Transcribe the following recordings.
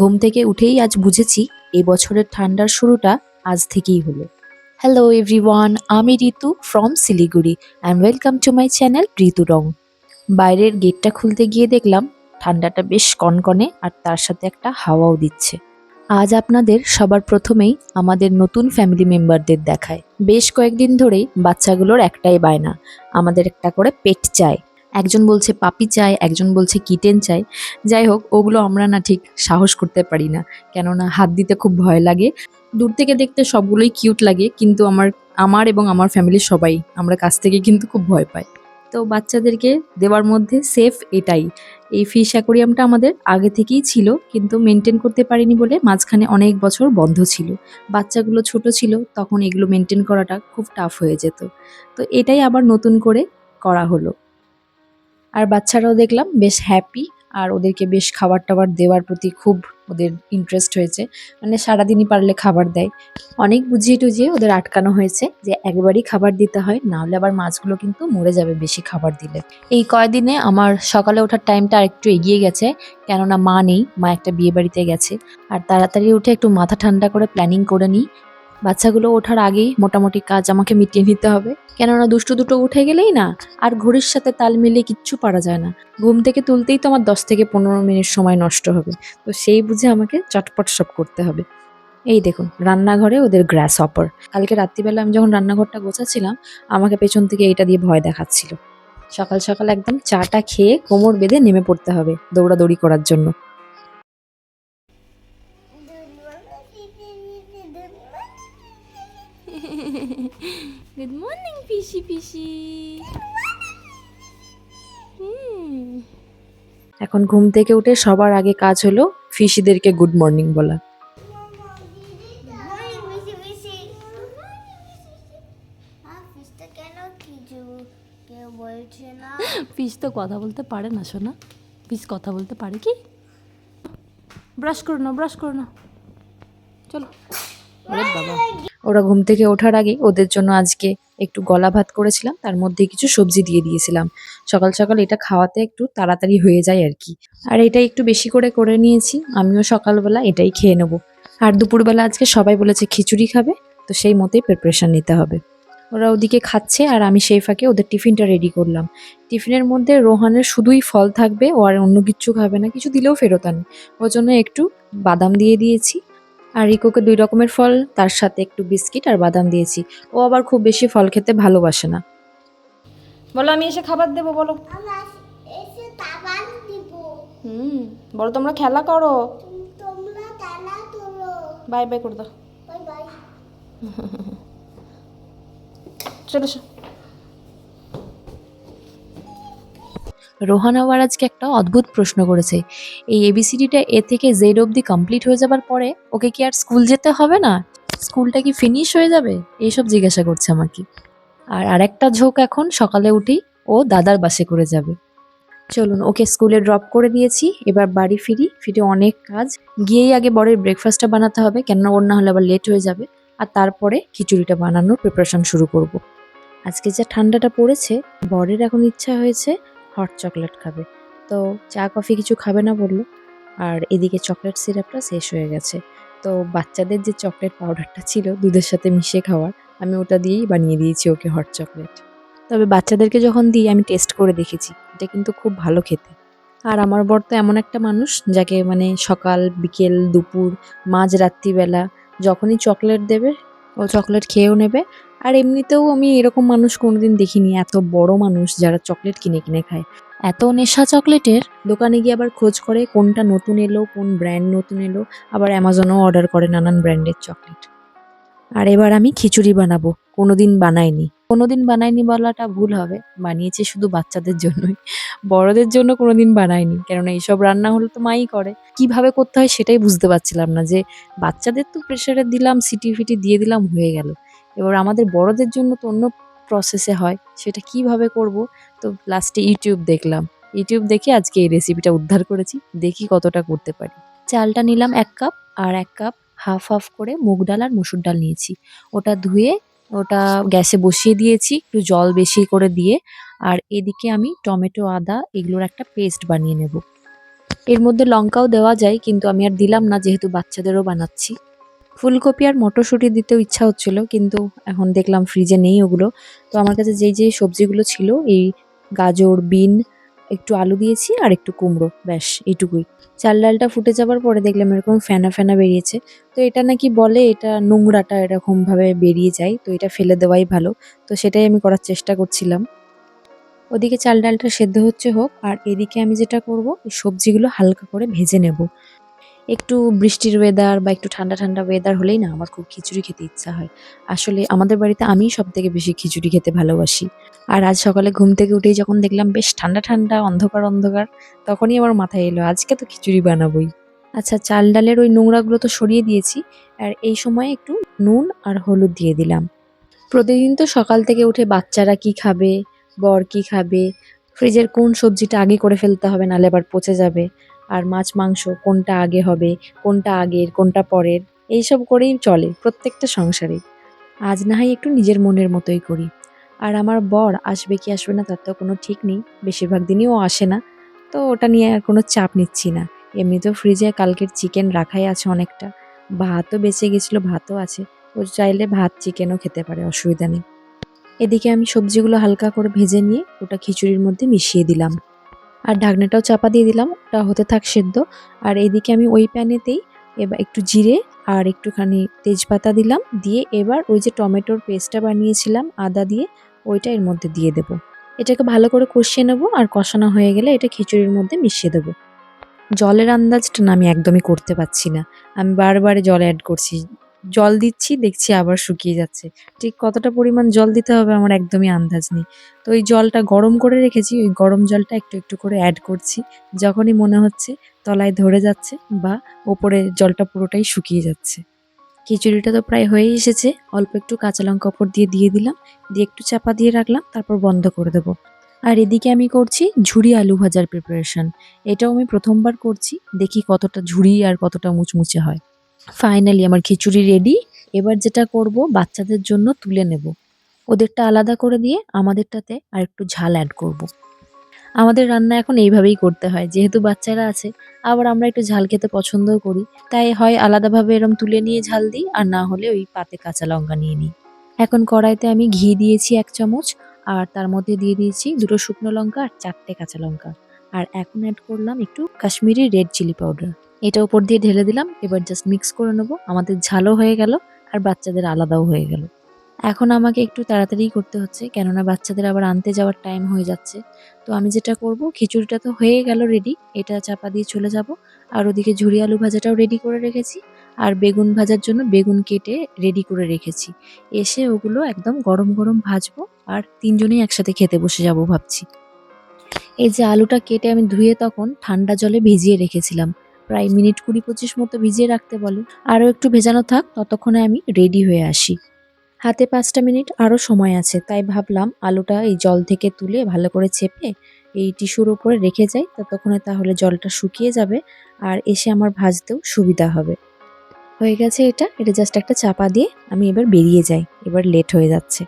ঘুম থেকে উঠেই আজ বুঝেছি এই বছরের ঠান্ডার শুরুটা আজ থেকেই হলো। হ্যালো এভরিওয়ান আমি Ritu from Siliguri and welcome to my channel Ritu Rong. বাইরের গেটটা খুলতে গিয়ে দেখলাম ঠান্ডাটা বেশ কনকনে আর তার সাথে একটা হাওয়াও দিচ্ছে। আজ আপনাদের সবার প্রথমেই আমাদের নতুন ফ্যামিলি মেম্বারদের দেখায়। বেশ কয়েকদিন ধরেই বাচ্চাগুলোর একটাই বায়না, আমাদের একটা করে পেট চাই একজন বলছে পাপি চাই একজন বলছে কিটেন চাই যাই হোক, ওগুলো আমরা না ঠিক সাহস করতে পারি না। কেননা হাত দিতে খুব ভয় লাগে। দূর থেকে দেখতে সবগুলোই কিউট লাগে, কিন্তু আমার আমার এবং আমার ফ্যামিলির সবাই আমরা কাছ থেকে কিন্তু খুব ভয় পাই। তো বাচ্চাদেরকে দেওয়ার মধ্যে সেফ এটাই। এই ফিশ অ্যাকোরিয়ামটা আমাদের আগে থেকেই ছিল, কিন্তু মেনটেন করতে পারিনি বলে মাঝখানে অনেক বছর বন্ধ ছিল। বাচ্চাগুলো ছোট ছিল, তখন এগুলো মেনটেন করাটা খুব টাফ হয়ে যেত। তো এটাই আবার নতুন করে করা হলো। আর বাচ্চারাও দেখলাম বেশ হ্যাপি আর ওদেরকে বেশ খাবার টাবার দেওয়ার প্রতি খুব ওদের ইন্টারেস্ট হয়েছে। মানে সারাদিনই পারলে খাবার দেয়। অনেক বুঝিয়ে টুজিয়ে ওদের আটকানো হয়েছে যে একবারই খাবার দিতে হয় না হলে আবার মাছগুলো কিন্তু মরে যাবে বেশি খাবার দিলে। এই কয়দিনে আমার সকালে ওঠার টাইমটা আরেকটু এগিয়ে গেছে, কেননা মা নেই, মা একটা বিয়ে বাড়িতে গেছে। আর তাড়াতাড়ি উঠে একটু মাথা ঠান্ডা করে প্ল্যানিং করে নিই বাচ্চাগুলো ওঠার আগেই মোটামুটি কাজ আমাকে মিটিয়ে নিতে হবে। কেননা দুষ্টু দুটো উঠে গেলেই না, আর ঘড়ির সাথে তাল মিলিয়ে কিচ্ছু পারা যায় না। ঘুম থেকে তুলতেই তো আমার দশ থেকে পনেরো মিনিট সময় নষ্ট হবে। তো সেই বুঝে আমাকে চটপট সব করতে হবে। এই দেখুন, রান্নাঘরে ওদের গ্রাস অপার কালকে রাত্রিবেলা আমি যখন রান্নাঘরটা গোছাচ্ছিলাম, আমাকে পেছন থেকে এইটা দিয়ে ভয় দেখাচ্ছিল। সকাল সকাল একদম চাটা খেয়ে কোমর বেঁধে নেমে পড়তে হবে দৌড়াদৌড়ি করার জন্য। Good morning, Fishy Fishy. Hmm. এখন ঘুম থেকে উঠে সবার আগে কাজ হলো ফিশিদেরকে গুড মর্নিং বলা। কেন কিছু কেউ বলছে তো কথা বলতে পারে না শোনা। ফিশ কথা বলতে পারে কি? ব্রাশ করো না ব্রাশ করো না। চলো। বাবা। ওরা ঘুম থেকে ওঠার আগে ওদের জন্য আজকে একটু গলা ভাত করেছিলাম, তার মধ্যে কিছু সবজি দিয়ে দিয়েছিলাম। সকাল সকাল এটা খাওয়াতে একটু তাড়াতাড়ি হয়ে যায় আর কি। আর এটা একটু বেশি করে করে নিয়েছি, আমিও সকালবেলা এটাই খেয়ে নেব। আর দুপুরবেলা আজকে সবাই বলেছে খিচুড়ি খাবে, তো সেই মতেই প্রিপারেশান নিতে হবে। ওরা ওদিকে খাচ্ছে আর আমি সেই ফাঁকে ওদের টিফিনটা রেডি করলাম। টিফিনের মধ্যে রোহানের শুধুই ফল থাকবে, ও আর অন্য কিচ্ছু খাবে না, কিছু দিলেও ফেরত আনে। ওর জন্য একটু বাদাম দিয়ে দিয়েছি আর রিকোকে দুই রকমের ফল তার সাথে একটু বিস্কিট আর বাদাম দিয়েছি। ও আবার খুব বেশি ফল খেতে ভালোবাসে না। বলো আমি এসে খাবার দেবো বলো। হুম বলো তোমরা খেলা করো। বাই বাই করে দাও। চলো রোহান আবার আজকে একটা অদ্ভুত প্রশ্ন করেছে। এই এবিসিডিটা এ থেকে জেড অবধি কমপ্লিট হয়ে যাবার পরে ওকে কি আর স্কুল যেতে হবে না? স্কুলটা কি ফিনিশ হয়ে যাবে? এইসব জিজ্ঞাসা করছে আমাকে। আর আরেকটা ঝোঁক এখন সকালে উঠেই ও দাদার বাসে করে যাবে। চলুন, ওকে স্কুলে ড্রপ করে দিয়েছি। এবার বাড়ি ফিরি। ফিরে অনেক কাজ। গিয়েই আগে বরের ব্রেকফাস্টটা বানাতে হবে। কেননা ওর না হলে আবার লেট হয়ে যাবে। আর তারপরে খিচুড়িটা বানানোর প্রিপারেশন শুরু করব। আজকে যা ঠান্ডাটা পড়েছে, বরের এখন ইচ্ছা হয়েছে হট চকলেট খাবে। তো চা কফি কিছু খাবে না বলল। আর এদিকে চকলেট সিরাপটা শেষ হয়ে গেছে। তো বাচ্চাদের যে চকলেট পাউডারটা ছিল দুধের সাথে মিশিয়ে খাওয়ার, আমি ওটা দিয়েই বানিয়ে দিয়েছি ওকে হট চকলেট তবে বাচ্চাদেরকে যখন দিই, আমি টেস্ট করে দেখেছি, এটা কিন্তু খুব ভালো খেতে। আর আমার বর তো এমন একটা মানুষ, যাকে মানে সকাল, বিকেল, দুপুর, মাঝ রাত্রিবেলা যখনই চকলেট দেবে, ও চকলেট খেয়েও নেবে আর এমনিতেও আমি এরকম মানুষ কোনোদিন দেখিনি, এত বড় মানুষ যারা চকলেট কিনে কিনে খায়। এত নেশা চকলেটের, দোকানে গিয়ে আবার খোঁজ করে কোনটা নতুন এলো, কোন ব্র্যান্ড নতুন এলো, আবার অ্যামাজনও অর্ডার করে নানান ব্র্যান্ডের চকলেট। আর এবার আমি খিচুড়ি বানাবো, কোনোদিন বানাইনি। কোনোদিন বানাইনি বলাটা ভুল হবে, বানিয়েছি শুধু বাচ্চাদের জন্যই। বড়দের জন্য কোনোদিন বানাইনি, কেননা এইসব রান্না হলে তো মাই করে। কীভাবে করতে হয় সেটাই বুঝতে পারছিলাম না যে, বাচ্চাদের তো প্রেশারে দিলাম, সিটি ফিটি দিয়ে দিলাম, হয়ে গেল। এবার আমাদের বড়দের জন্য তো অন্য প্রসেসে হয়, সেটা কীভাবে করব? তো লাস্টে ইউটিউব দেখলাম। ইউটিউব দেখে আজকে এই রেসিপিটা উদ্ধার করেছি, দেখি কতটা করতে পারি। চালটা নিলাম এক কাপ আর এক কাপ হাফ হাফ করে মুগ ডাল আর মুসুর ডাল নিয়েছি। ওটা ধুয়ে, ওটা গ্যাসে বসিয়ে দিয়েছি, একটু জল বেশি করে দিয়ে। আর এদিকে আমি টমেটো, আদা এগুলোর একটা পেস্ট বানিয়ে নেব। এর মধ্যে লঙ্কাও দেওয়া যায়, কিন্তু আমি আর দিলাম না, যেহেতু বাচ্চাদেরও বানাচ্ছি। ফুলকপি আর মটরশুঁটি দিতেও ইচ্ছা হচ্ছিল, কিন্তু এখন দেখলাম ফ্রিজে নেই ওগুলো। তো আমার কাছে যেই যেই সবজিগুলো ছিল, এই গাজর, বিন, একটু আলু দিয়েছি আর একটু কুমড়ো, ব্যাস, এইটুকুই। চাল ডালটা ফুটে যাবার পরে দেখলাম এরকম ফেনা ফেনা বেরিয়েছে। তো এটা নাকি বলে এটা নোংরাটা এরকমভাবে বেরিয়ে যায়, তো এটা ফেলে দেওয়াই ভালো। তো সেটাই আমি করার চেষ্টা করছিলাম। ওদিকে চাল ডালটা সেদ্ধ হচ্ছে হোক, আর এদিকে আমি যেটা করব, এই সবজিগুলো হালকা করে ভেজে নেব। একটু বৃষ্টির ওয়েদার বা একটু ঠান্ডা ঠান্ডা ওয়েদার হলেই না আমার খুব খিচুড়ি খেতে ইচ্ছা হয়। আসলে আমাদের বাড়িতে আমিই সব থেকে বেশি খিচুড়ি খেতে ভালোবাসি। আর আজ সকালে ঘুম থেকে উঠেই যখন দেখলাম বেশ ঠান্ডা ঠান্ডা, অন্ধকার অন্ধকার, তখনই আমার মাথায় এলো, আজকে তো খিচুড়ি বানাবোই। আচ্ছা চাল ডালের ওই নোংরাগুলো তো সরিয়ে দিয়েছি, আর এই সময় একটু নুন আর হলুদ দিয়ে দিলাম। প্রতিদিন তো সকাল থেকে উঠে বাচ্চারা কি খাবে, বর কি খাবে, ফ্রিজের কোন সবজিটা আগে করে ফেলতে হবে নাহলে আবার পচে যাবে। আর মাছ, মাংস কোনটা আগে হবে, কোনটা আগের, কোনটা পরের, এইসব করেই চলে প্রত্যেকটা সংসারে। আজ না হয় একটু নিজের মনের মতোই করি। আর আমার বর আসবে কি আসবে না তার তো কোনো ঠিক নেই, বেশিরভাগ দিনই ও আসে না। তো ওটা নিয়ে আর কোনো চাপ নিচ্ছি না। এমনিতেও ফ্রিজে কালকের চিকেন রাখাই আছে অনেকটা। ভাতও বেঁচে গেছিল, ভাতও আছে। ও চাইলে ভাত চিকেনও খেতে পারে, অসুবিধা নেই। এদিকে আমি সবজিগুলো হালকা করে ভেজে নিয়ে ওটা খিচুড়ির মধ্যে মিশিয়ে দিলাম। আর ঢাকনাটাও চাপা দিয়ে দিলাম, ওটা হতে থাক সেদ্ধ। আর এদিকে আমি ওই প্যানেতেই এবার একটু জিরে আর একটুখানি তেজপাতা দিলাম, দিয়ে এবার ওই যে টমেটোর পেস্টটা বানিয়েছিলাম আদা দিয়ে, ওইটা এর মধ্যে দিয়ে দেবো। এটাকে ভালো করে কষিয়ে নেব আর কষানো হয়ে গেলে এটা খিচুড়ির মধ্যে মিশিয়ে দেবো। জলের আন্দাজটা না আমি একদমই করতে পারছি না। আমি বারবারে জল অ্যাড করছি। জল দিচ্ছি, দেখছি আবার শুকিয়ে যাচ্ছে। ঠিক কতটা পরিমাণ জল দিতে হবে আমার একদমই আন্দাজ নেই। তো ওই জলটা গরম করে রেখেছি, ওই গরম জলটা একটু একটু করে অ্যাড করছি। যখনই মনে হচ্ছে তলায় ধরে যাচ্ছে বা ওপরে জলটা পুরোটাই শুকিয়ে যাচ্ছে। খিচুড়িটা তো প্রায় হয়েই এসেছে, অল্প একটু কাঁচা লঙ্কা ওপর দিয়ে দিয়ে দিলাম, দিয়ে একটু চাপা দিয়ে রাখলাম, তারপর বন্ধ করে দেবো। আর এদিকে আমি করছি ঝুড়ি আলু ভাজার প্রিপারেশন এটাও আমি প্রথমবার করছি, দেখি কতটা ঝুড়ি আর কতটা মুচমুচে হয়। ফাইনালি আমার খিচুড়ি রেডি এবার যেটা করব, বাচ্চাদের জন্য তুলে নেব। ওদেরটা আলাদা করে দিয়ে আমাদেরটাতে আর একটু ঝাল অ্যাড করব। আমাদের রান্না এখন এইভাবেই করতে হয়। যেহেতু বাচ্চারা আছে, আবার আমরা একটু ঝাল খেতে পছন্দও করি। তাই হয় আলাদাভাবে এরম তুলে নিয়ে ঝাল দিই, আর না হলে ওই পাতে কাঁচা লঙ্কা নিয়ে নিই। এখন কড়াইতে আমি ঘি দিয়েছি এক চামচ, আর তার মধ্যে দিয়ে দিয়েছি দুটো শুকনো লঙ্কা আর চারটে কাঁচা লঙ্কা। আর এখন অ্যাড করলাম একটু কাশ্মীরি রেড চিলি পাউডার এটা উপর দিয়ে ঢেলে দিলাম, এবার জাস্ট মিক্স করে নেব। আমাদের ঝালও হয়ে গেল আর বাচ্চাদের আলাদাও হয়ে গেল। এখন আমাকে একটু তাড়াতাড়ি করতে হচ্ছে, কেননা বাচ্চাদের আবার আনতে যাওয়ার টাইম হয়ে যাচ্ছে। তো আমি যেটা করব, খিচুড়িটা তো হয়ে গেল রেডি এটা চাপা দিয়ে চলে যাব। আর ওদিকে ঝুড়ি আলু ভাজাটাও রেডি করে রেখেছি, আর বেগুন ভাজার জন্য বেগুন কেটে রেডি করে রেখেছি। এসে ওগুলো একদম গরম গরম ভাজবো, আর তিনজনেই একসাথে খেতে বসে যাব ভাবছি। এই যে আলুটা কেটে আমি ধুয়ে তখন ঠান্ডা জলে ভিজিয়ে রেখেছিলাম। প্রায় মিনিট কুড়ি পঁচিশ মতো ভিজিয়ে রাখতে বলে। আরও একটু ভেজানো থাক, ততক্ষণে আমি রেডি হয়ে আসি। হাতে পাঁচটা মিনিট, আরও সময় আছে, তাই ভাবলাম আলুটা এই জল থেকে তুলে ভালো করে চেপে এই টিস্যুর উপরে রেখে যাই। ততক্ষণে তাহলে জলটা শুকিয়ে যাবে আর এসে আমার ভাজতেও সুবিধা হবে। হয়ে গেছে এটা এটা জাস্ট একটা চাপা দিয়ে আমি এবার বেরিয়ে যাই, এবার লেট হয়ে যাচ্ছে।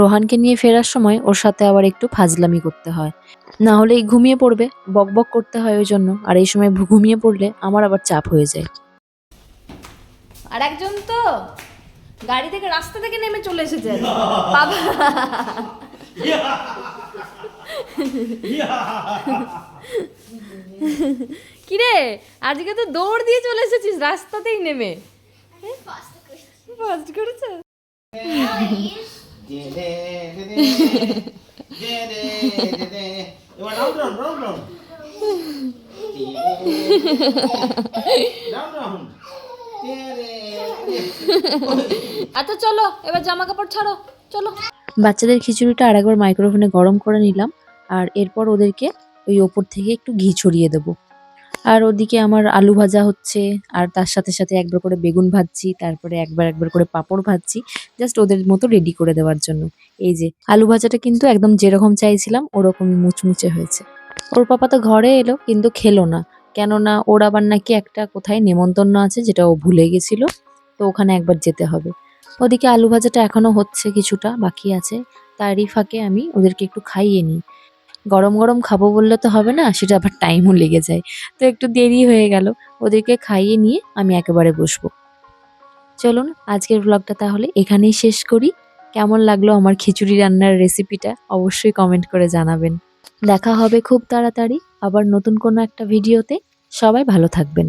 রোহানকে নিয়ে ফেরার সময় ওর সাথে আবার একটু ফাজলামি করতে হয়। না হলেই ঘুমিয়ে পড়বে, বক বক করতে হয় ওই জন্য, আর এই সময় ঘুমিয়ে পড়লে আমার আবার চাপ হয়ে যায়। আর একজন তো! গাড়ি থেকে রাস্তা থেকে নেমে চলে এসেছে। কিরে, আজকে তো দৌড় দিয়ে চলে এসেছিস, রাস্তাতেই নেমে। করেছে আচ্ছা চলো, এবার জামা কাপড় ছাড়ো, চলো। বাচ্চাদের খিচুড়িটা আরেকবার মাইক্রোফোনে গরম করে নিলাম, আর এরপর ওদেরকে ওই ওপর থেকে একটু ঘি ছড়িয়ে দেবো। আর ওদিকে আমার আলু ভাজা হচ্ছে, আর তার সাথে সাথে একবার করে বেগুন ভাজছি, তারপরে একবার একবার করে পাঁপড় ভাজছি জাস্ট ওদের মতো রেডি করে দেওয়ার জন্য। এই যে, আলু ভাজাটা কিন্তু একদম যেরকম চাইছিলাম, ওরকমই মুচমুচে হয়েছে। ওর পাপা তো ঘরে এলো, কিন্তু খেলো না। কেননা ওর আবার নাকি একটা কোথায় নেমন্তন্ন আছে, যেটা ও ভুলে গেছিল, তো ওখানে একবার যেতে হবে। ওদিকে আলু ভাজাটা এখনও হচ্ছে কিছুটা, বাকি আছে। তারই ফাঁকে আমি ওদেরকে একটু খাইয়ে নিই। গরম গরম খাব বললে তো হবে না, সেটা আবার টাইমও লেগে যায়। তো একটু দেরি হয়ে গেল, ওদেরকে খাইয়ে নিয়ে আমি একেবারে বসবো। চলুন, আজকের ব্লগটা তাহলে এখানেই শেষ করি। কেমন লাগল আমার খিচুড়ি রান্নার রেসিপিটা অবশ্যই কমেন্ট করে জানাবেন। দেখা হবে খুব তাড়াতাড়ি আবার নতুন কোনো একটা ভিডিওতে সবাই ভালো থাকবেন।